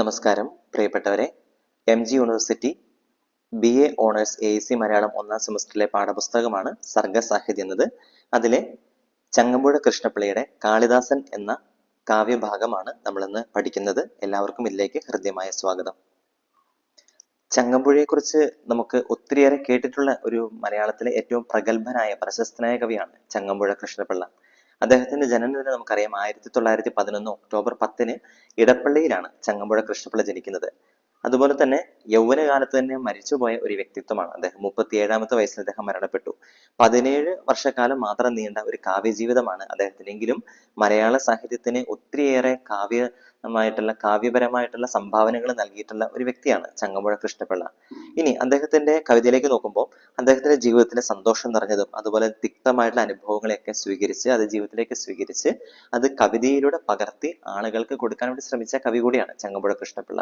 നമസ്കാരം. പ്രിയപ്പെട്ടവരെ M G university B A honours A C Malayalam ഒന്നാം സെമസ്റ്ററിലെ പാഠപുസ്തകമാണ് സർഗസാഹിത്യം എന്നത്. അതിലെ ചങ്ങമ്പുഴ കൃഷ്ണപിള്ളയുടെ കാളിദാസൻ എന്ന കാവ്യഭാഗമാണ് നമ്മളിന്ന് പഠിക്കുന്നത്. എല്ലാവർക്കും ഇതിലേക്ക് ഹൃദ്യമായ സ്വാഗതം. ചങ്ങമ്പുഴയെക്കുറിച്ച് നമുക്ക് ഒത്തിരിയേറെ കേട്ടിട്ടുള്ള ഒരു മലയാളത്തിലെ ഏറ്റവും പ്രഗത്ഭനായ പ്രശസ്തനായ കവിയാണ് ചങ്ങമ്പുഴ കൃഷ്ണപിള്ള. അദ്ദേഹത്തിന്റെ ജനനം ജനനദിനം നമുക്കറിയാം. ആയിരത്തി തൊള്ളായിരത്തി പതിനൊന്ന് ഒക്ടോബർ പത്തിന് ഇടപ്പള്ളിയിലാണ് ചങ്ങമ്പുഴ കൃഷ്ണപിള്ള ജനിക്കുന്നത്. അതുപോലെ തന്നെ യൗവനകാലത്ത് തന്നെ മരിച്ചുപോയ ഒരു വ്യക്തിത്വമാണ് അദ്ദേഹം. മുപ്പത്തി ഏഴാമത്തെ വയസ്സിൽ അദ്ദേഹം മരണപ്പെട്ടു. പതിനേഴ് വർഷക്കാലം മാത്രം നീണ്ട ഒരു കാവ്യജീവിതമാണ് അദ്ദേഹത്തിന് എങ്കിലും മലയാള സാഹിത്യത്തിന് ഒത്തിരിയേറെ കാവ്യമായിട്ടുള്ള കാവ്യപരമായിട്ടുള്ള സംഭാവനകൾ നൽകിയിട്ടുള്ള ഒരു വ്യക്തിയാണ് ചങ്ങമ്പുഴ കൃഷ്ണപിള്ള. ഇനി അദ്ദേഹത്തിന്റെ കവിതയിലേക്ക് നോക്കുമ്പോൾ അദ്ദേഹത്തിന്റെ ജീവിതത്തിലെ സന്തോഷം നിറഞ്ഞതും അതുപോലെ തിക്തമായിട്ടുള്ള അനുഭവങ്ങളെയൊക്കെ സ്വീകരിച്ച് അത് ജീവിതത്തിലേക്ക് സ്വീകരിച്ച് അത് കവിതയിലൂടെ പകർത്തി ആളുകൾക്ക് കൊടുക്കാൻ വേണ്ടി ശ്രമിച്ച കവി കൂടിയാണ് ചങ്ങമ്പുഴ കൃഷ്ണപിള്ള.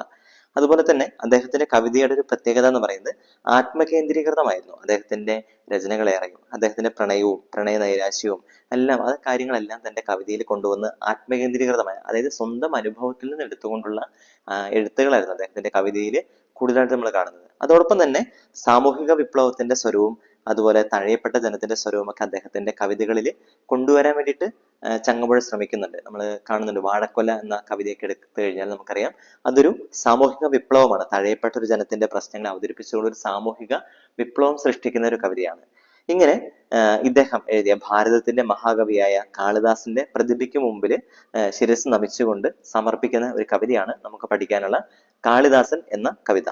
അതുപോലെ തന്നെ അദ്ദേഹത്തിന്റെ കവിതയുടെ ഒരു പ്രത്യേകത എന്ന് പറയുന്നത് ആത്മകേന്ദ്രീകൃതമായിരുന്നു. അദ്ദേഹത്തിന്റെ രചനകളേറെയും അദ്ദേഹത്തിന്റെ പ്രണയവും പ്രണയ നൈരാശ്യവും എല്ലാം ആ കാര്യങ്ങളെല്ലാം തന്റെ കവിതയിൽ കൊണ്ടുവന്ന് ആത്മകേന്ദ്രീകൃതമായ അതായത് സ്വന്തം അനുഭവത്തിൽ നിന്ന് എടുത്തുകൊണ്ടുള്ള എഴുത്തുകളായിരുന്നു അദ്ദേഹത്തിന്റെ കവിതയിൽ കൂടുതലായിട്ട് നമ്മൾ കാണുന്നത്. അതോടൊപ്പം തന്നെ സാമൂഹിക വിപ്ലവത്തിന്റെ സ്വരവും അതുപോലെ തഴയപ്പെട്ട ജനത്തിന്റെ സ്വരവും ഒക്കെ അദ്ദേഹത്തിന്റെ കവിതകളിൽ കൊണ്ടുവരാൻ വേണ്ടിയിട്ട് ചങ്ങമ്പുഴ ശ്രമിക്കുന്നുണ്ട്. നമ്മൾ കാണുന്നുണ്ട് വാഴക്കൊല എന്ന കവിതയൊക്കെ എടുത്തു കഴിഞ്ഞാൽ നമുക്കറിയാം. അതൊരു സാമൂഹിക വിപ്ലവമാണ്. തഴയപ്പെട്ട ഒരു ജനത്തിന്റെ പ്രശ്നങ്ങൾ അവതരിപ്പിച്ചുകൊണ്ട് ഒരു സാമൂഹിക വിപ്ലവം സൃഷ്ടിക്കുന്ന ഒരു കവിതയാണ്. ഇങ്ങനെ ഇദ്ദേഹം എഴുതിയ ഭാരതത്തിന്റെ മഹാകവിയായ കാളിദാസന്റെ പ്രതിഭയ്ക്ക് മുമ്പിൽ ശിരസ് നമിച്ചുകൊണ്ട് സമർപ്പിക്കുന്ന ഒരു കവിതയാണ് നമുക്ക് പഠിക്കാനുള്ള കാളിദാസൻ എന്ന കവിത.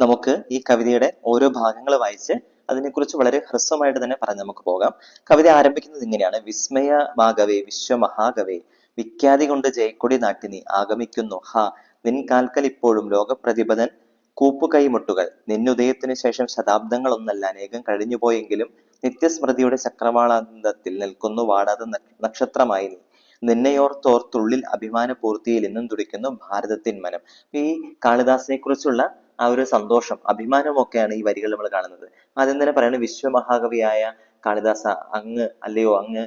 നമുക്ക് ഈ കവിതയുടെ ഓരോ ഭാഗങ്ങൾ വായിച്ച് അതിനെക്കുറിച്ച് വളരെ ഹ്രസ്വമായിട്ട് തന്നെ പറഞ്ഞ് നമുക്ക് പോകാം. കവിത ആരംഭിക്കുന്നത് ഇങ്ങനെയാണ്. വിസ്മയ വിസ്മയമാകവേ വിശ്വമഹാകവേ വിഖ്യാതി കൊണ്ട് ജയക്കൊടി നാട്ടിനി ആഗമിക്കുന്നു. ഹാ നിൻ കാൽക്കൽ ഇപ്പോഴും ലോകപ്രതിപതൻ കൂപ്പുകൈമുട്ടുകൾ. നിന്നുദയത്തിനു ശേഷം ശതാബ്ദങ്ങളൊന്നല്ല അനേകം കഴിഞ്ഞുപോയെങ്കിലും നിത്യസ്മൃതിയുടെ ചക്രവാളാന്തത്തിൽ നിൽക്കുന്നു വാടാതെ നക്ഷത്രമായി നീ. നിന്നെയോർത്തോർത്തുള്ളിൽ അഭിമാന പൂർത്തിയിൽ ഇന്നും തുടിക്കുന്നു ഭാരതത്തിൻ മനം. ഈ കാളിദാസിനെ കുറിച്ചുള്ള ആ ഒരു സന്തോഷം അഭിമാനമൊക്കെയാണ് ഈ വരികൾ നമ്മൾ കാണുന്നത്. ആദ്യം തന്നെ പറയുന്നത് വിശ്വമഹാകവിയായ കാളിദാസ അങ്ങ് അല്ലയോ അങ്ങ്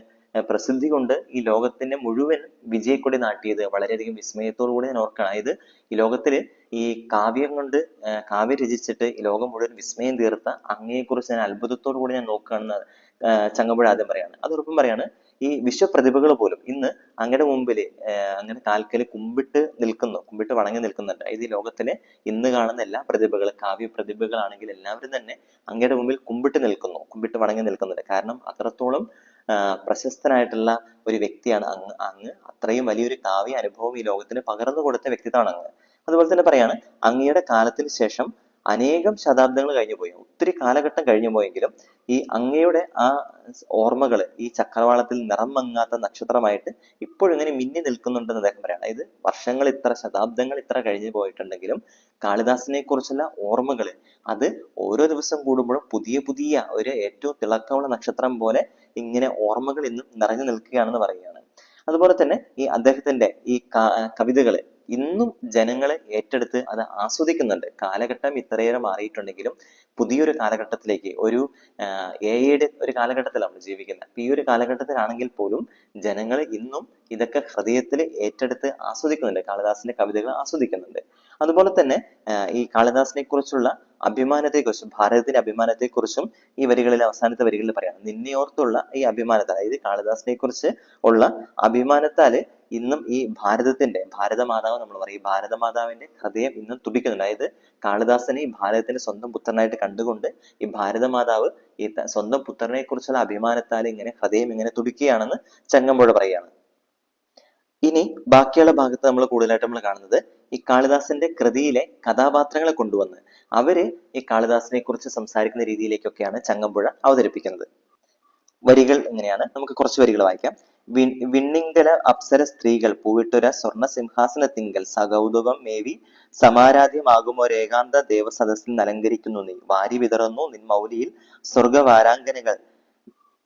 പ്രസിദ്ധി കൊണ്ട് ഈ ലോകത്തിന്റെ മുഴുവൻ വിജയക്കൊടി നാട്ടിയത്. വളരെയധികം വിസ്മയത്തോടു കൂടി ഞാൻ ഓർക്കണം അതായത് ഈ ലോകത്തിൽ ഈ കാവ്യം കൊണ്ട് കാവ്യം രചിച്ചിട്ട് ഈ ലോകം മുഴുവൻ വിസ്മയം തീർത്ത അങ്ങയെക്കുറിച്ച് ഞാൻ അത്ഭുതത്തോടു കൂടി ഞാൻ നോക്കുകയാണെന്ന് ചങ്ങമ്പുഴ ആദ്യം പറയാണ്. അതോടൊപ്പം പറയാണ് ഈ വിശ്വപ്രതിഭകൾ പോലും ഇന്ന് അങ്ങയുടെ മുമ്പിൽ അങ്ങനെ കാൽക്കൽ കുമ്പിട്ട് നിൽക്കുന്നു കുമ്പിട്ട് വണങ്ങി നിൽക്കുന്നുണ്ട്. ഈ ലോകത്തിലെ ഇന്ന് കാണുന്ന എല്ലാ പ്രതിഭകൾ കാവ്യ പ്രതിഭകളാണെങ്കിൽ എല്ലാവരും തന്നെ അങ്ങയുടെ മുമ്പിൽ കുമ്പിട്ട് നിൽക്കുന്നു കുമ്പിട്ട് വണങ്ങി നിൽക്കുന്നുണ്ട്. കാരണം അത്രത്തോളം പ്രശസ്തനായിട്ടുള്ള ഒരു വ്യക്തിയാണ് അങ്ങ് അങ്ങ് അത്രയും വലിയൊരു കാവ്യ അനുഭവം ഈ ലോകത്തിന് പകർന്നു കൊടുത്ത വ്യക്തിത്വമാണ് അങ്ങ്. അതുപോലെ തന്നെ പറയാണ് അങ്ങയുടെ കാലത്തിന് ശേഷം അനേകം ശതാബ്ദങ്ങൾ കഴിഞ്ഞു പോയി. ഒത്തിരി കാലഘട്ടം കഴിഞ്ഞു പോയെങ്കിലും ഈ അങ്ങയുടെ ആ ഓർമ്മകൾ ഈ ചക്രവാളത്തിൽ നിറം മങ്ങാത്ത നക്ഷത്രമായിട്ട് ഇപ്പോഴും ഇങ്ങനെ മിന്നി നിൽക്കുന്നുണ്ടെന്ന് അദ്ദേഹം പറയാണ്. അതായത് വർഷങ്ങൾ ഇത്ര ശതാബ്ദങ്ങൾ ഇത്ര കഴിഞ്ഞു പോയിട്ടുണ്ടെങ്കിലും കാളിദാസനെ കുറിച്ചുള്ള ഓർമ്മകൾ അത് ഓരോ ദിവസം കൂടുമ്പോഴും പുതിയ പുതിയ ഒരു ഏറ്റവും തിളക്കമുള്ള നക്ഷത്രം പോലെ ഇങ്ങനെ ഓർമ്മകൾ ഇന്നും നിറഞ്ഞു നിൽക്കുകയാണെന്ന് പറയുകയാണ്. അതുപോലെ തന്നെ ഈ അദ്ദേഹത്തിന്റെ ഈ കവിതകൾ ഇന്നും ജനങ്ങളെ ഏറ്റെടുത്ത് അത് ആസ്വദിക്കുന്നുണ്ട്. കാലഘട്ടം ഇത്രയേറെ മാറിയിട്ടുണ്ടെങ്കിലും പുതിയൊരു കാലഘട്ടത്തിലേക്ക് ഒരു എ ഐയുടെ ഒരു കാലഘട്ടത്തിലാണ് ജീവിക്കുന്നത്. അപ്പൊ ഈ ഒരു കാലഘട്ടത്തിലാണെങ്കിൽ പോലും ജനങ്ങൾ ഇന്നും ഇതൊക്കെ ഹൃദയത്തിൽ ഏറ്റെടുത്ത് ആസ്വദിക്കുന്നുണ്ട്. കാളിദാസിന്റെ കവിതകൾ ആസ്വദിക്കുന്നുണ്ട്. അതുപോലെ തന്നെ ഈ കാളിദാസിനെ കുറിച്ചുള്ള അഭിമാനത്തെക്കുറിച്ചും ഭാരതത്തിന്റെ അഭിമാനത്തെക്കുറിച്ചും ഈ വരികളിൽ അവസാനത്തെ വരികളിൽ പറയാം. നിന്നെ ഓർത്തുള്ള ഈ അഭിമാനത്തെ അതായത് കാളിദാസിനെ കുറിച്ച് ഉള്ള അഭിമാനത്താൽ ഇന്നും ഈ ഭാരതത്തിന്റെ ഭാരതമാതാവ് നമ്മൾ പറയും ഭാരതമാതാവിന്റെ ഹൃദയം ഇന്നും തുടിക്കുന്നുണ്ട്. അതായത് കാളിദാസനെ ഈ ഭാരതത്തിന്റെ സ്വന്തം പുത്രനായിട്ട് കണ്ടുകൊണ്ട് ഈ ഭാരതമാതാവ് ഈ സ്വന്തം പുത്രനെ കുറിച്ചുള്ള അഭിമാനത്താൽ ഇങ്ങനെ ഹൃദയം ഇങ്ങനെ തുടിക്കുകയാണെന്ന് ചങ്ങമ്പുഴ പറയാണ് ഇനി ബാക്കിയുള്ള ഭാഗത്ത് നമ്മൾ കൂടുതലായിട്ട് നമ്മൾ കാണുന്നത് ഈ കാളിദാസന്റെ കൃതിയിലെ കഥാപാത്രങ്ങളെ കൊണ്ടുവന്ന് അവർ ഈ കാളിദാസനെ കുറിച്ച് സംസാരിക്കുന്ന രീതിയിലേക്കൊക്കെയാണ് ചങ്ങമ്പുഴ അവതരിപ്പിക്കുന്നത്. വരികൾ എങ്ങനെയാണ്? നമുക്ക് കുറച്ച് വരികൾ വായിക്കാം. വിണ്ണിങ്കല അപ്സര സ്ത്രീകൾ പൂവിട്ടൊര സിംഹാസന സിംഹാസനത്തിങ്കൽ സകൗതുകം മേവി സമാരാധ്യമാകുമൊരേകാന്ത ദേവസദസ്സിൽ അലങ്കരിക്കുന്നു നീ വാരി വിതറുന്നു നിൻ മൗലിയിൽ സ്വർഗവാരാങ്കനകൾ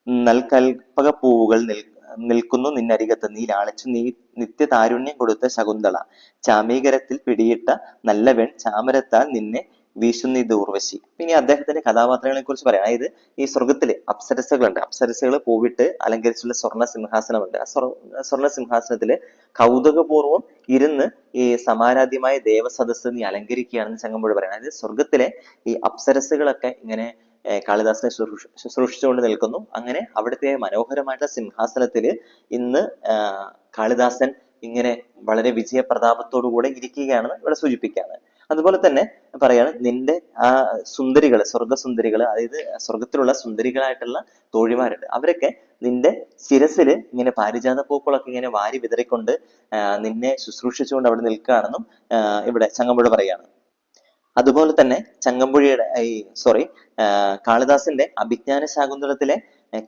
നൽകൽപ്പക പൂവുകൾ നിൽ നിൽക്കുന്നു നിന്നരികത്ത്. നീ ലാളിച്ചു നീ നിത്യതാരുണ്യം കൊടുത്ത ശകുന്തള. ചാമീകരത്തിൽ പിടിയിട്ട നല്ല വെൺ ചാമരത്താൽ നിന്നെ വീശുന്നിത് ഉർവശി. ഇനി അദ്ദേഹത്തിന്റെ കഥാപാത്രങ്ങളെ കുറിച്ച് പറയാം. അതായത് ഈ സ്വർഗത്തിലെ അപ്സരസകളുണ്ട് അപ്സരസകൾ പൂവിട്ട് അലങ്കരിച്ചുള്ള സ്വർണ സിംഹാസനമുണ്ട്. ആ സ്വർ സ്വർണ സിംഹാസനത്തിൽ കൗതുകപൂർവം ഇരുന്ന് ഈ സമാരാധ്യമായ ദേവസദസ് നീ അലങ്കരിക്കുകയാണെന്ന് ചങ്ങമ്പുഴ പറയാം അതായത് സ്വർഗത്തിലെ ഈ അപ്സരസകളൊക്കെ ഇങ്ങനെ കാളിദാസനെ ശുശ്രൂഷ ശുശ്രൂഷിച്ചുകൊണ്ട് നിൽക്കുന്നു. അങ്ങനെ അവിടുത്തെ മനോഹരമായിട്ടുള്ള സിംഹാസനത്തിൽ ഇന്ന് കാളിദാസൻ ഇങ്ങനെ വളരെ വിജയപ്രതാപത്തോടുകൂടെ ഇരിക്കുകയാണെന്ന് ഇവിടെ സൂചിപ്പിക്കുകയാണ്. അതുപോലെ തന്നെ പറയാണ് നിന്റെ ആ സുന്ദരികൾ സ്വർഗസുന്ദരികൾ അതായത് സ്വർഗത്തിലുള്ള സുന്ദരികളായിട്ടുള്ള തോഴിമാരുണ്ട്. അവരൊക്കെ നിന്റെ ശിരസിൽ ഇങ്ങനെ പാരിജാത പൂക്കളൊക്കെ ഇങ്ങനെ വാരി വിതറിക്കൊണ്ട് നിന്നെ ശുശ്രൂഷിച്ചുകൊണ്ട് അവിടെ നിൽക്കുകയാണെന്നും ഇവിടെ ചങ്ങമ്പുഴ പറയാണ്. അതുപോലെ തന്നെ ചങ്ങമ്പുഴിയുടെ ഈ സോറി കാളിദാസന്റെ അഭിജ്ഞാന ശാകുന്തളത്തിലെ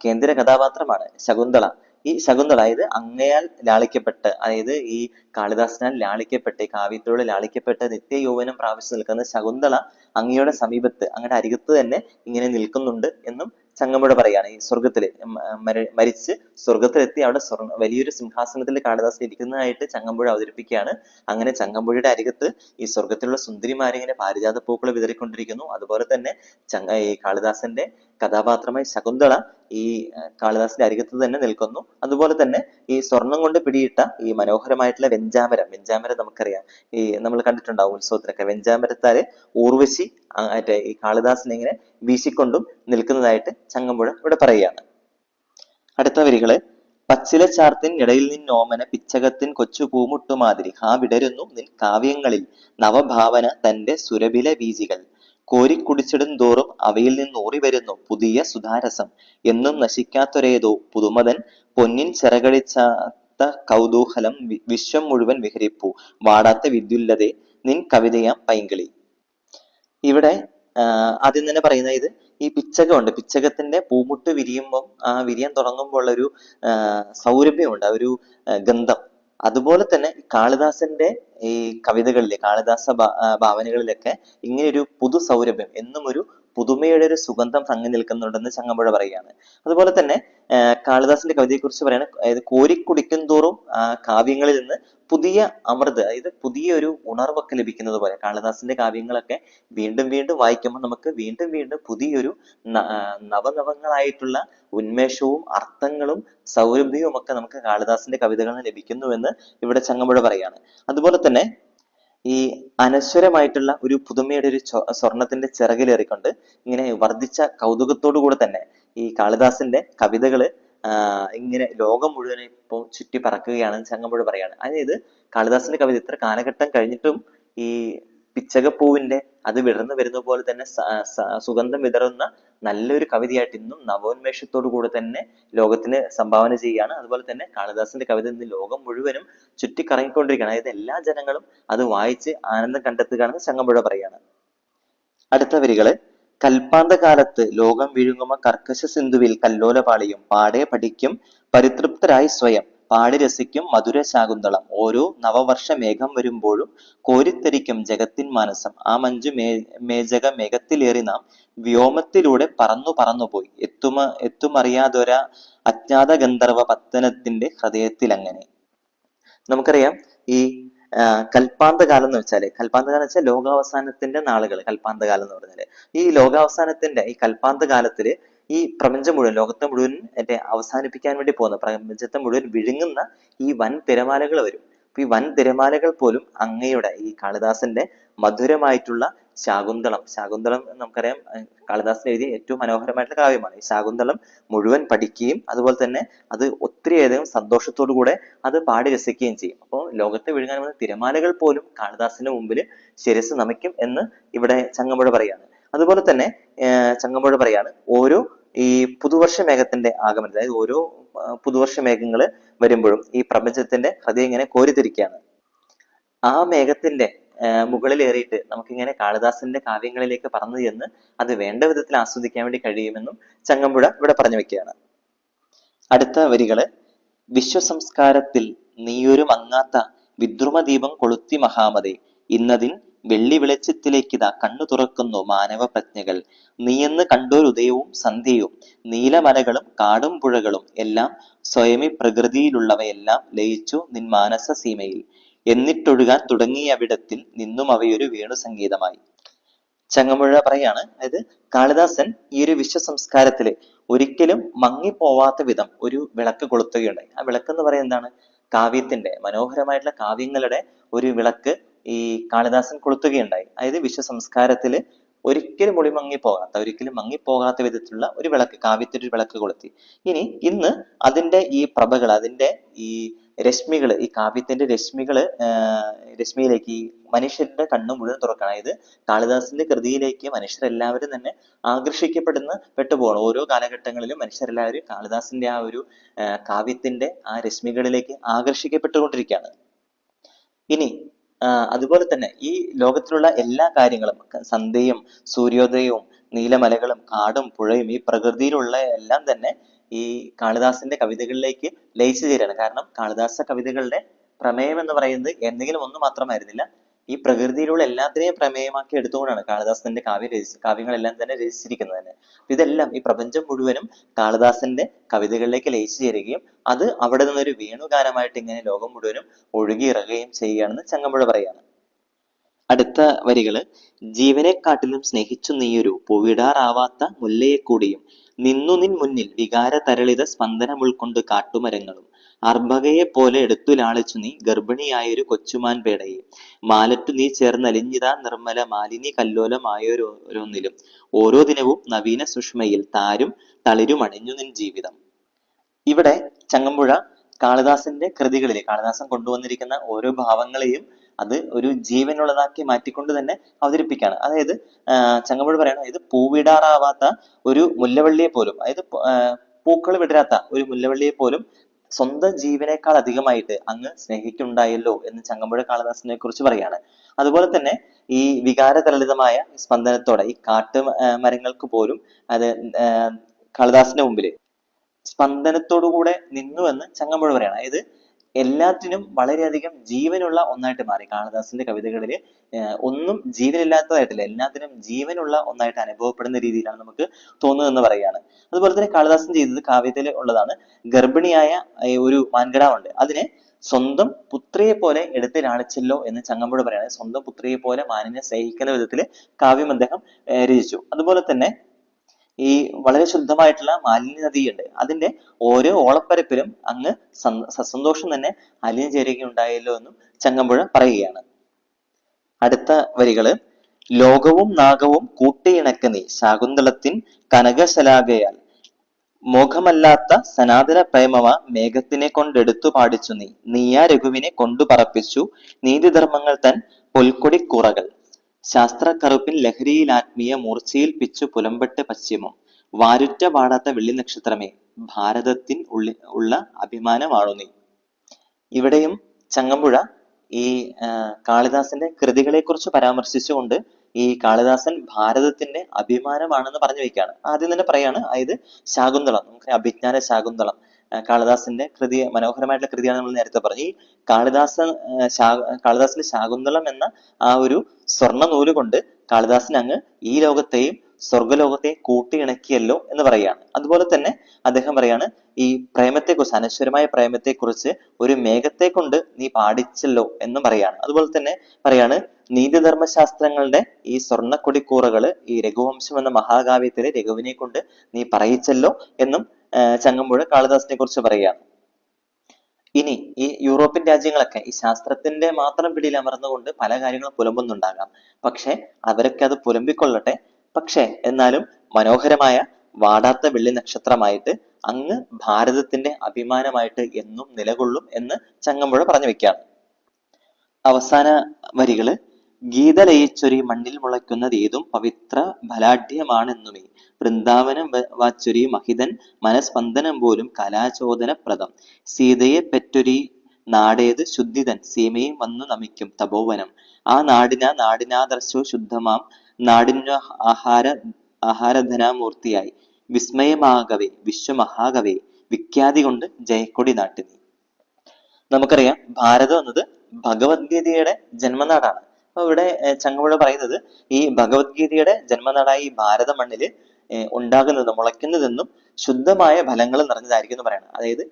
കേന്ദ്ര കഥാപാത്രമാണ് ശകുന്തള. ഈ ശകുന്തള അതായത് അങ്ങയാൽ ലാളിക്കപ്പെട്ട് അതായത് ഈ കാളിദാസനാൽ ലാളിക്കപ്പെട്ട് ഈ കാവ്യത്തിലൂടെ ലാളിക്കപ്പെട്ട് നിത്യ യൗവനം പ്രാപിച്ചു നിൽക്കുന്ന ശകുന്തള അങ്ങയുടെ സമീപത്ത് അങ്ങയുടെ അരികത്ത് തന്നെ ഇങ്ങനെ നിൽക്കുന്നുണ്ട് എന്നും ചങ്ങമ്പുഴ പറയാണ് ഈ മര- മരിച്ച് സ്വർഗത്തിലെത്തി അവിടെ സ്വർണ വലിയൊരു സിംഹാസനത്തിൽ കാളിദാസൻ ഇരിക്കുന്നതായിട്ട് ചങ്ങമ്പുഴ അവതരിപ്പിക്കുകയാണ്. അങ്ങനെ ചങ്ങമ്പുഴയുടെ അരികത്ത് ഈ സ്വർഗത്തിലുള്ള സുന്ദരിമാരിങ്ങനെ പാരിജാത പൂക്കൾ വിതറിക്കൊണ്ടിരിക്കുന്നു. അതുപോലെ തന്നെ ചങ്ങ ഈ കാളിദാസന്റെ കഥാപാത്രമായി ശകുന്തള ഈ കാളിദാസിന്റെ അരികത്ത് തന്നെ നിൽക്കുന്നു. അതുപോലെ തന്നെ ഈ സ്വർണം കൊണ്ട് പിടിയിട്ട ഈ മനോഹരമായിട്ടുള്ള വെഞ്ചാമരം വെഞ്ചാമരം നമുക്കറിയാം. ഈ നമ്മൾ കണ്ടിട്ടുണ്ടാവും ഉത്സവത്തിനൊക്കെ വെഞ്ചാമരത്താൽ ഊർവശി മറ്റേ ഈ കാളിദാസിനെ ഇങ്ങനെ വീശിക്കൊണ്ടും നിൽക്കുന്നതായിട്ട് ചങ്ങമ്പുഴ ഇവിടെ പറയുകയാണ്. അടുത്ത വരികൾ. പച്ചില ചാർത്തിൻ ഇടയിൽ നിന്നോമന പിച്ചകത്തിൻ കൊച്ചു പൂമുട്ടുമാതിരി ഹാ വിടരുന്നു നിൻ കാവ്യങ്ങളിൽ നവഭാവന തന്റെ സുരഭില വീജികൾ കോരിക്കുടിച്ചിടും തോറും അവയിൽ നിന്നൂറി വരുന്നു പുതിയ സുധാരസം എന്നും നശിക്കാത്തൊരേതോ പുതുമതൻ പൊന്നിൻ ചിറകടിച്ചാത്ത കൗതൂഹലം വിശ്വം മുഴുവൻ വിഹരിപ്പു. വാടാത്ത വിദ്യുല്ലതെ നിൻ കവിതയാം പൈങ്കിളി. ഇവിടെ ആദ്യം തന്നെ പറയുന്ന ഇത് ഈ പിച്ചകമുണ്ട്. പിച്ചകത്തിന്റെ പൂമുട്ട് വിരിയുമ്പം ആ വിരിയാൻ തുടങ്ങുമ്പോൾ ഉള്ള ഒരു സൗരഭ്യമുണ്ട്. ആ ഒരു ഗന്ധം. അതുപോലെ തന്നെ കാളിദാസന്റെ ഈ കവിതകളിലെ കാളിദാസ ഭാവനകളിലൊക്കെ ഇങ്ങനെ ഒരു പുതു സൗരഭ്യം എന്നും ഒരു പുതുമയുടെ ഒരു സുഗന്ധം തങ്ങി നിൽക്കുന്നുണ്ടെന്ന് ചങ്ങമ്പുഴ പറയുകയാണ്. അതുപോലെ തന്നെ കാളിദാസന്റെ കവിതയെ കുറിച്ച് പറയാണ് അതായത് കോരിക്കുടിക്കും തോറും കാവ്യങ്ങളിൽ നിന്ന് പുതിയ അമൃത് അതായത് പുതിയൊരു ഉണർവൊക്കെ ലഭിക്കുന്നത് പോലെ കാളിദാസന്റെ കാവ്യങ്ങളൊക്കെ വീണ്ടും വീണ്ടും വായിക്കുമ്പോൾ നമുക്ക് വീണ്ടും വീണ്ടും പുതിയൊരു നവനവങ്ങളായിട്ടുള്ള ഉന്മേഷവും അർത്ഥങ്ങളും സൗരഭ്യവും ഒക്കെ നമുക്ക് കാളിദാസന്റെ കവിതകളിൽ ലഭിക്കുന്നുവെന്ന് ഇവിടെ ചങ്ങമ്പുഴ പറയാണ് അതുപോലെ തന്നെ ഈ അനശ്വരമായിട്ടുള്ള ഒരു പുതുമയുടെ ഒരു സ്വർണത്തിന്റെ ചിറകിലേറിക്കൊണ്ട് ഇങ്ങനെ വർദ്ധിച്ച കൗതുകത്തോടു കൂടെ തന്നെ ഈ കാളിദാസന്റെ കവിതകൾ ഇങ്ങനെ ലോകം മുഴുവൻ ഇപ്പോൾ ചുറ്റി പറക്കുകയാണ് ചങ്ങമ്പുഴ പറയാണ്. അതായത് കാളിദാസന്റെ കവിത ഇത്ര കാലഘട്ടം കഴിഞ്ഞിട്ടും ഈ പിച്ചകപ്പൂവിന്റെ അത് വിടർന്നു വരുന്ന പോലെ തന്നെ സുഗന്ധം വിതറുന്ന നല്ലൊരു കവിതയായിട്ട് ഇന്നും നവോന്മേഷത്തോടു കൂടെ തന്നെ ലോകത്തിന് സംഭാവന ചെയ്യുകയാണ്. അതുപോലെ തന്നെ കാളിദാസന്റെ കവിത ഇന്ന് ലോകം മുഴുവനും ചുറ്റിക്കറങ്ങിക്കൊണ്ടിരിക്കുകയാണ്. അതായത് എല്ലാ ജനങ്ങളും അത് വായിച്ച് ആനന്ദം കണ്ടെത്തുകയാണെന്ന് ചങ്ങമ്പുഴ പറയാണ് അടുത്ത വരികൾ കൽപ്പാന്ത കാലത്ത് ലോകം വിഴുങ്ങുമ കർക്കശ സിന്ധുവിൽ കല്ലോലപാളിയും പാടെ പഠിക്കും പരിതൃപ്തരായി സ്വയം. പാടി രസിക്കും മധുര ശാകുന്തളം ഓരോ നവവർഷ മേഘം വരുമ്പോഴും കോരിത്തരിക്കും ജഗത്തിൻ മാനസം. ആ മഞ്ജു മേ മേജക മേഘത്തിലേറി നാം വ്യോമത്തിലൂടെ പറന്നു പറന്നുപോയി. എത്തുമ എത്തുമറിയാതൊര അജ്ഞാത ഗന്ധർവ പത്തനത്തിന്റെ ഹൃദയത്തിൽ അങ്ങനെ നമുക്കറിയാം ഈ കൽപ്പാന്തകാലം എന്ന് വെച്ചാൽ കൽപ്പാന്തകാലം വെച്ചാൽ ലോകാവസാനത്തിന്റെ നാളുകൾ കൽപ്പാന്തകാലം എന്ന് പറഞ്ഞാൽ. ഈ ലോകാവസാനത്തിന്റെ ഈ കൽപ്പാന്തകാലത്തിൽ ഈ പ്രപഞ്ചം മുഴുവൻ ലോകത്തെ മുഴുവൻ മറ്റേ അവസാനിപ്പിക്കാൻ വേണ്ടി പോകുന്ന പ്രപഞ്ചത്തെ മുഴുവൻ വിഴുങ്ങുന്ന ഈ വൻ തിരമാലകൾ വരും. ഈ വൻ തിരമാലകൾ പോലും അങ്ങയുടെ ഈ കാളിദാസന്റെ മധുരമായിട്ടുള്ള ശാകുന്തളം ശാകുന്തളം നമുക്കറിയാം കാളിദാസൻ എഴുതിയ ഏറ്റവും മനോഹരമായിട്ടുള്ള കാവ്യമാണ്. ഈ ശാകുന്തളം മുഴുവൻ പഠിക്കുകയും അതുപോലെ തന്നെ അത് ഒത്തിരിയധികം സന്തോഷത്തോടു കൂടെ അത് പാടി രസിക്കുകയും ചെയ്യും. അപ്പോൾ ലോകത്തെ വിഴുങ്ങാൻ വന്ന തിരമാലകൾ പോലും കാളിദാസന്റെ മുമ്പിൽ ശിരസ് നമിക്കും എന്ന് ഇവിടെ ചങ്ങമ്പുഴ പറയാണ് അതുപോലെ തന്നെ ചങ്ങമ്പുഴ പറയാണ് ഓരോ ഈ പുതുവർഷ മേഘത്തിന്റെ ആഗമനം അതായത് ഓരോ പുതുവർഷ മേഘങ്ങൾ വരുമ്പോഴും ഈ പ്രപഞ്ചത്തിന്റെ ഹൃദയം ഇങ്ങനെ കോരിത്തിരിക്കുകയാണ് ആ മേഘത്തിന്റെ മുകളിലേറിയിട്ട് നമുക്കിങ്ങനെ കാളിദാസന്റെ കാവ്യങ്ങളിലേക്ക് പറന്നു ചെന്ന് അത് വേണ്ട വിധത്തിൽ ആസ്വദിക്കാൻ വേണ്ടി കഴിയുമെന്നും ചങ്ങമ്പുഴ ഇവിടെ പറഞ്ഞു വെക്കുകയാണ്. അടുത്ത വരികൾ വിശ്വസംസ്കാരത്തിൽ നീയൊരു മങ്ങാത്ത വിദ്രുമദീപം കൊളുത്തി മഹാമതേ ഇന്നതിൻ വെള്ളി വെളിച്ചത്തിലേക്ക് ഇതാ കണ്ണു തുറക്കുന്നു മാനവ പ്രജ്ഞകൾ നീയെന്ന് കണ്ടോരുദയവും സന്ധ്യയും. നീലമലകളും കാടും പുഴകളും എല്ലാം സ്വയമി പ്രകൃതിയിലുള്ളവയെല്ലാം ലയിച്ചു നിൻ മാനസ സീമയിൽ എന്നിട്ടൊഴുകാൻ തുടങ്ങിയ അവിടത്തിൽ നിന്നും അവയൊരു വേണു സംഗീതമായി ചങ്ങമ്പുഴ പറയാണ് അതായത് കാളിദാസൻ ഈ ഒരു വിശ്വ സംസ്കാരത്തിൽ ഒരിക്കലും മങ്ങിപ്പോവാത്ത വിധം ഒരു വിളക്ക് കൊളുത്തുകയുണ്ടായി. ആ വിളക്ക് എന്ന് പറയുന്നത് എന്താണ്? കാവ്യത്തിന്റെ മനോഹരമായിട്ടുള്ള കാവ്യങ്ങളുടെ ഒരു വിളക്ക് ഈ കാളിദാസൻ കൊളുത്തുകയുണ്ടായി. അതായത് വിശ്വ സംസ്കാരത്തിൽ ഒരിക്കലും ഒളി പോകാത്ത ഒരിക്കലും മങ്ങിപ്പോകാത്ത വിധത്തിലുള്ള ഒരു വിളക്ക് കാവ്യത്തിന്റെ ഒരു വിളക്ക് കൊളുത്തി. ഇനി ഇന്ന് അതിന്റെ ഈ പ്രഭകൾ അതിന്റെ ഈ രശ്മികൾ ഈ കാവ്യത്തിന്റെ രശ്മികൾ രശ്മിയിലേക്ക് ഈ മനുഷ്യരുടെ കണ്ണ് മുഴുവൻ തുറക്കണം അതായത് കാളിദാസന്റെ കൃതിയിലേക്ക് മനുഷ്യരെല്ലാവരും തന്നെ ആകർഷിക്കപ്പെടുന്ന പെട്ടുപോകണം. ഓരോ കാലഘട്ടങ്ങളിലും മനുഷ്യരെല്ലാവരും കാളിദാസന്റെ ആ ഒരു കാവ്യത്തിന്റെ ആ രശ്മികളിലേക്ക് ആകർഷിക്കപ്പെട്ടുകൊണ്ടിരിക്കുകയാണ്. ഇനി അതുപോലെ തന്നെ ഈ ലോകത്തിലുള്ള എല്ലാ കാര്യങ്ങളും സന്ധ്യയും സൂര്യോദയവും നീലമലകളും കാടും പുഴയും ഈ പ്രകൃതിയിലുള്ള എല്ലാം തന്നെ ഈ കാളിദാസന്റെ കവിതകളിലേക്ക് ലയിച്ചു ചേരാണ് കാരണം കാളിദാസ കവിതകളുടെ പ്രമേയം എന്ന് പറയുന്നത് എന്തെങ്കിലും ഒന്ന് മാത്രമായിരുന്നില്ല. ഈ പ്രകൃതിയിലുള്ള എല്ലാത്തിനെയും പ്രമേയമാക്കി എടുത്തുകൊണ്ടാണ് കാളിദാസന്റെ കാവ്യ രചി കാവ്യങ്ങളെല്ലാം തന്നെ രചിച്ചിരിക്കുന്നത് തന്നെ. ഇതെല്ലാം ഈ പ്രപഞ്ചം മുഴുവനും കാളിദാസന്റെ കവിതകളിലേക്ക് ലയിച്ചു ചേരുകയും അത് അവിടെ നിന്നൊരു വേണുഗാനമായിട്ട് ഇങ്ങനെ ലോകം മുഴുവനും ഒഴുകിയിറങ്ങുകയും ചെയ്യുകയാണെന്ന് ചങ്ങമ്പുഴ പറയാണ്. അടുത്ത വരികൾ ജീവനെക്കാട്ടിലും സ്നേഹിച്ചു നീയൊരു പൂവിടാറാവാത്ത മുല്ലയെ കൂടിയും നിന്നു നിൻ മുന്നിൽ വികാര തരളിത സ്പന്ദനം ഉൾക്കൊണ്ട് കാട്ടുമരങ്ങളും. അർഭകയെ പോലെ എടുത്തു ലാളിച്ചു നീ ഗർഭിണിയായൊരു കൊച്ചുമാൻ പേടയെ. മാലറ്റു നീ ചേർന്നലിഞ്ഞിതാ നിർമ്മല മാലിനി കല്ലോലമായോരോന്നിലും ഓരോ ദിനവും നവീന സുഷ്മയിൽ താരും തളിരും അണിഞ്ഞു നിൻ ജീവിതം. ഇവിടെ ചങ്ങമ്പുഴ കാളിദാസന്റെ കൃതികളിലെ കാളിദാസൻ കൊണ്ടുവന്നിരിക്കുന്ന ഓരോ ഭാവങ്ങളെയും അത് ഒരു ജീവനുള്ളതാക്കി മാറ്റിക്കൊണ്ട് തന്നെ അവതരിപ്പിക്കുകയാണ്. അതായത് ചങ്ങമ്പുഴ പറയണം അതായത് പൂവിടാറാവാത്ത ഒരു മുല്ലവള്ളിയെ പോലും അതായത് പൂക്കൾ വിടരാത്ത ഒരു മുല്ലവള്ളിയെ പോലും സ്വന്തം ജീവനേക്കാൾ അധികമായിട്ട് അങ്ങ് സ്നേഹിക്കുണ്ടായല്ലോ എന്ന് ചങ്ങമ്പുഴ കാളിദാസനെ കുറിച്ച് പറയാണ്. അതുപോലെ തന്നെ ഈ വികാരതരളിതമായ സ്പന്ദനത്തോടെ ഈ കാട്ട് മരങ്ങൾക്ക് പോലും അത് കാളിദാസിന്റെ മുമ്പിൽ സ്പന്ദനത്തോടുകൂടെ നിന്നു എന്ന് ചങ്ങമ്പുഴ പറയാണ്. അതായത് എല്ലാത്തിനും വളരെയധികം ജീവനുള്ള ഒന്നായിട്ട് മാറി. കാളിദാസന്റെ കവിതകളിൽ ഒന്നും ജീവനില്ലാത്തതായിട്ടില്ല. എല്ലാത്തിനും ജീവനുള്ള ഒന്നായിട്ട് അനുഭവപ്പെടുന്ന രീതിയിലാണ് നമുക്ക് തോന്നുന്നതെന്ന് പറയുകയാണ്. അതുപോലെ തന്നെ കാളിദാസൻ ചെയ്തത് കാവ്യത്തിൽ ഉള്ളതാണ്. ഗർഭിണിയായ ഒരു മാൻകടാവുണ്ട്. അതിനെ സ്വന്തം പുത്രിയെ പോലെ എടുത്ത് ലാളിച്ചല്ലോ എന്ന് ചങ്ങമ്പുഴ പറയുന്നത് സ്വന്തം പുത്രിയെ പോലെ മാനിനെ സ്നേഹിക്കുന്ന വിധത്തിൽ കാവ്യം അദ്ദേഹം രചിച്ചു. അതുപോലെ തന്നെ ഈ വളരെ ശുദ്ധമായിട്ടുള്ള മാലിന്യ നദിയുണ്ട്. അതിന്റെ ഓരോ ഓളപ്പരപ്പിലും അങ്ങ് സന്ത- സസന്തോഷം തന്നെ അലിഞ്ഞു ചേരുകയുണ്ടായല്ലോ എന്നും ചങ്ങമ്പുഴ പറയുകയാണ്. അടുത്ത വരികൾ ലോകവും നാഗവും കൂട്ടിയിണക്ക നീ ശാകുന്തളത്തിൻ കനകശലാകയാൽ മോഹമല്ലാത്ത സനാതന പ്രേമവ മേഘത്തിനെ കൊണ്ടെടുത്തു പാടിച്ചു നീ. നീയാ രഘുവിനെ കൊണ്ടു പറപ്പിച്ചു. നീതിധർമ്മങ്ങൾ തൻ പൊൽക്കൊടി കുറകൾ. ശാസ്ത്രക്കറുപ്പിൻ ലഹരിയിൽ ആത്മീയ മൂർച്ചയിൽ പിച്ചു പുലമ്പെട്ട് പശ്ചിമം. വാരുറ്റ പാടാത്ത വെള്ളി നക്ഷത്രമേ ഭാരതത്തിൻ ഉള്ളി ഉള്ള അഭിമാനമാണു നീ. ഇവിടെയും ചങ്ങമ്പുഴ ഈ കാളിദാസന്റെ കൃതികളെ കുറിച്ച് പരാമർശിച്ചുകൊണ്ട് ഈ കാളിദാസൻ ഭാരതത്തിന്റെ അഭിമാനമാണെന്ന് പറഞ്ഞു വെക്കുകയാണ് ആദ്യം തന്നെ പറയാണ് അതായത് ശാകുന്തളം നമുക്ക് അഭിജ്ഞാന ശാകുന്തളം. കാളിദാസന്റെ കൃതി മനോഹരമായിട്ടുള്ള കൃതിയാണ് നമ്മൾ നേരത്തെ പറഞ്ഞു. ഈ കാളിദാസൻ കാളിദാസിന്റെ ശാകുന്തളം എന്ന ആ ഒരു സ്വർണ നൂൽ കൊണ്ട് കാളിദാസൻ അങ്ങ് ഈ ലോകത്തെയും സ്വർഗലോകത്തെയും കൂട്ടിയിണക്കിയല്ലോ എന്ന് പറയാണ് അതുപോലെ തന്നെ അദ്ദേഹം പറയാണ് ഈ പ്രേമത്തെക്കുറിച്ച് അനശ്വരമായ പ്രേമത്തെക്കുറിച്ച് ഒരു മേഘത്തെ കൊണ്ട് നീ പാടിച്ചല്ലോ എന്നും പറയാണ് അതുപോലെ തന്നെ പറയാണ് നീതിധർമ്മശാസ്ത്രങ്ങളുടെ ഈ സ്വർണക്കൊടിക്കൂറകൾ ഈ രഘുവംശം എന്ന മഹാകാവ്യത്തിലെ രഘുവിനെ കൊണ്ട് നീ പറയിച്ചല്ലോ എന്നും ചങ്ങമ്പുഴ കാളിദാസനെ കുറിച്ച് പറയുകയാണ് ഇനി ഈ യൂറോപ്യൻ രാജ്യങ്ങളൊക്കെ ഈ ശാസ്ത്രത്തിന്റെ മാത്രം പിടിയിൽ അമർന്നുകൊണ്ട് പല കാര്യങ്ങളും പുലമ്പുന്നുണ്ടാകാം. പക്ഷെ അവരൊക്കെ അത് പുലമ്പിക്കൊള്ളട്ടെ. പക്ഷെ എന്നാലും മനോഹരമായ വാടാത്ത വെള്ളി നക്ഷത്രമായിട്ട് അങ്ങ് ഭാരതത്തിന്റെ അഭിമാനമായിട്ട് എന്നും നിലകൊള്ളും എന്ന് ചങ്ങമ്പുഴ പറഞ്ഞു വെക്കുകയാണ്. അവസാന വരികൾ ഗീത ലയിച്ചൊരി മണ്ണിൽ മുളയ്ക്കുന്നത് ഏതും പവിത്ര ബലാഢ്യമാണെന്നുമേ. വൃന്ദാവനം വാച്ചൊരി മഹിതൻ മനസ്പന്ദനം പോലും കലാചോദനപ്രദം. സീതയെ പെറ്റൊരി നാടേത് ശുദ്ധിതൻ സീമയും വന്നു നമിക്കും തപോവനം. ആ നാടിന നാടിനാദർശോ ശുദ്ധമാം. നാടിനു ആഹാര ആഹാരധനാമൂർത്തിയായി. വിസ്മയമാകവേ വിശ്വമഹാകവേ വിഖ്യാതി കൊണ്ട് ജയക്കൊടി നാട്ടിനി. നമുക്കറിയാം ഭാരതം എന്നത് ഭഗവത്ഗീതയുടെ ജന്മനാടാണ്. ഇവിടെ ചങ്ങമ്പുഴ പറയുന്നത് ഈ ഭഗവത്ഗീതയുടെ ജന്മനാടായ ഈ ഭാരത മണ്ണിൽ ഉണ്ടാകുന്നത് മുളയ്ക്കുന്നതെന്നും ശുദ്ധമായ ഫലങ്ങൾ നിറഞ്ഞതായിരിക്കും എന്ന് പറയുന്നത് അതായത്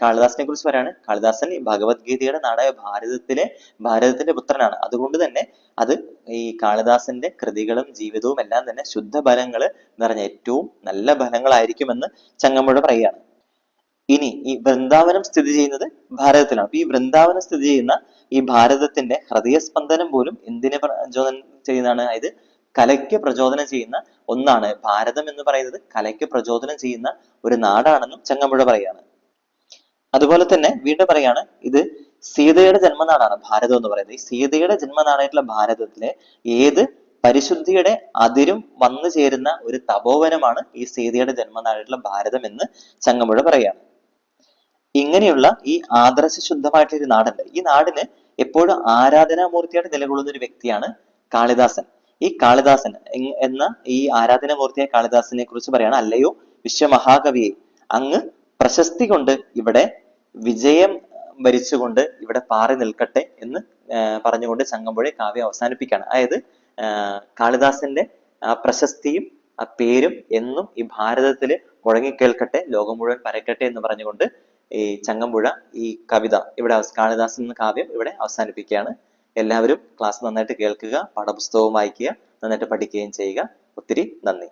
കാളിദാസിനെ കുറിച്ച് പറയാണ്. കാളിദാസൻ ഈ ഭഗവത്ഗീതയുടെ നാടായ ഭാരതത്തിലെ ഭാരതത്തിന്റെ പുത്രനാണ്. അതുകൊണ്ട് തന്നെ അത് ഈ കാളിദാസന്റെ കൃതികളും ജീവിതവും എല്ലാം തന്നെ ശുദ്ധ ഫലങ്ങൾ നിറഞ്ഞ ഏറ്റവും നല്ല ഫലങ്ങളായിരിക്കുമെന്ന് ചങ്ങമ്പുഴ പറയുകയാണ്. ഇനി ഈ വൃന്ദാവനം സ്ഥിതി ചെയ്യുന്നത് ഭാരതത്തിലാണ്. അപ്പൊ ഈ വൃന്ദാവനം സ്ഥിതി ചെയ്യുന്ന ഈ ഭാരതത്തിന്റെ ഹൃദയസ്പന്ദനം പോലും എന്തിനെ പ്രചോദനം ചെയ്യുന്നതാണ്? അതായത് കലയ്ക്ക് പ്രചോദനം ചെയ്യുന്ന ഒന്നാണ്. ഭാരതം എന്ന് പറയുന്നത് കലയ്ക്ക് പ്രചോദനം ചെയ്യുന്ന ഒരു നാടാണെന്നും ചങ്ങമ്പുഴ പറയാണ് അതുപോലെ തന്നെ വീണ്ടും പറയാണ് ഇത് സീതയുടെ ജന്മനാടാണ് ഭാരതം എന്ന് പറയുന്നത്. ഈ സീതയുടെ ജന്മനാടായിട്ടുള്ള ഭാരതത്തിലെ ഏത് പരിശുദ്ധിയുടെ അതിരും വന്നു ചേരുന്ന ഒരു തപോവനമാണ് ഈ സീതയുടെ ജന്മനാടായിട്ടുള്ള ഭാരതം എന്ന് ചങ്ങമ്പുഴ പറയാണ് ഇങ്ങനെയുള്ള ഈ ആദർശ ശുദ്ധമായിട്ടുള്ള ഒരു നാടുണ്ട് ഈ നാടിന് എപ്പോഴും ആരാധനാമൂർത്തിയായിട്ട് നിലകൊള്ളുന്ന ഒരു വ്യക്തിയാണ് കാളിദാസൻ. ഈ കാളിദാസൻ എന്ന ഈ ആരാധനാമൂർത്തിയായ കാളിദാസനെ കുറിച്ച് പറയാണ് അല്ലയോ വിശ്വമഹാകവിയെ അങ്ങ് പ്രശസ്തി കൊണ്ട് ഇവിടെ വിജയം ഭരിച്ചുകൊണ്ട് ഇവിടെ പാറി നിൽക്കട്ടെ എന്ന് പറഞ്ഞുകൊണ്ട് ചങ്ങമ്പുഴ കാവ്യം അവസാനിപ്പിക്കുകയാണ്. അതായത് കാളിദാസന്റെ ആ പ്രശസ്തിയും ആ പേരും എന്നും ഈ ഭാരതത്തിൽ മുഴങ്ങിക്കേൾക്കട്ടെ ലോകം മുഴുവൻ പരക്കട്ടെ എന്ന് പറഞ്ഞുകൊണ്ട് ഈ ചങ്ങമ്പുഴ ഈ കവിത ഇവിടെ കാളിദാസൻ എന്ന കാവ്യം ഇവിടെ അവസാനിപ്പിക്കുകയാണ്. എല്ലാവരും ക്ലാസ് നന്നായിട്ട് കേൾക്കുക പാഠപുസ്തകവും വായിക്കുക നന്നായിട്ട് പഠിക്കുകയും ചെയ്യുക. ഒത്തിരി നന്ദി.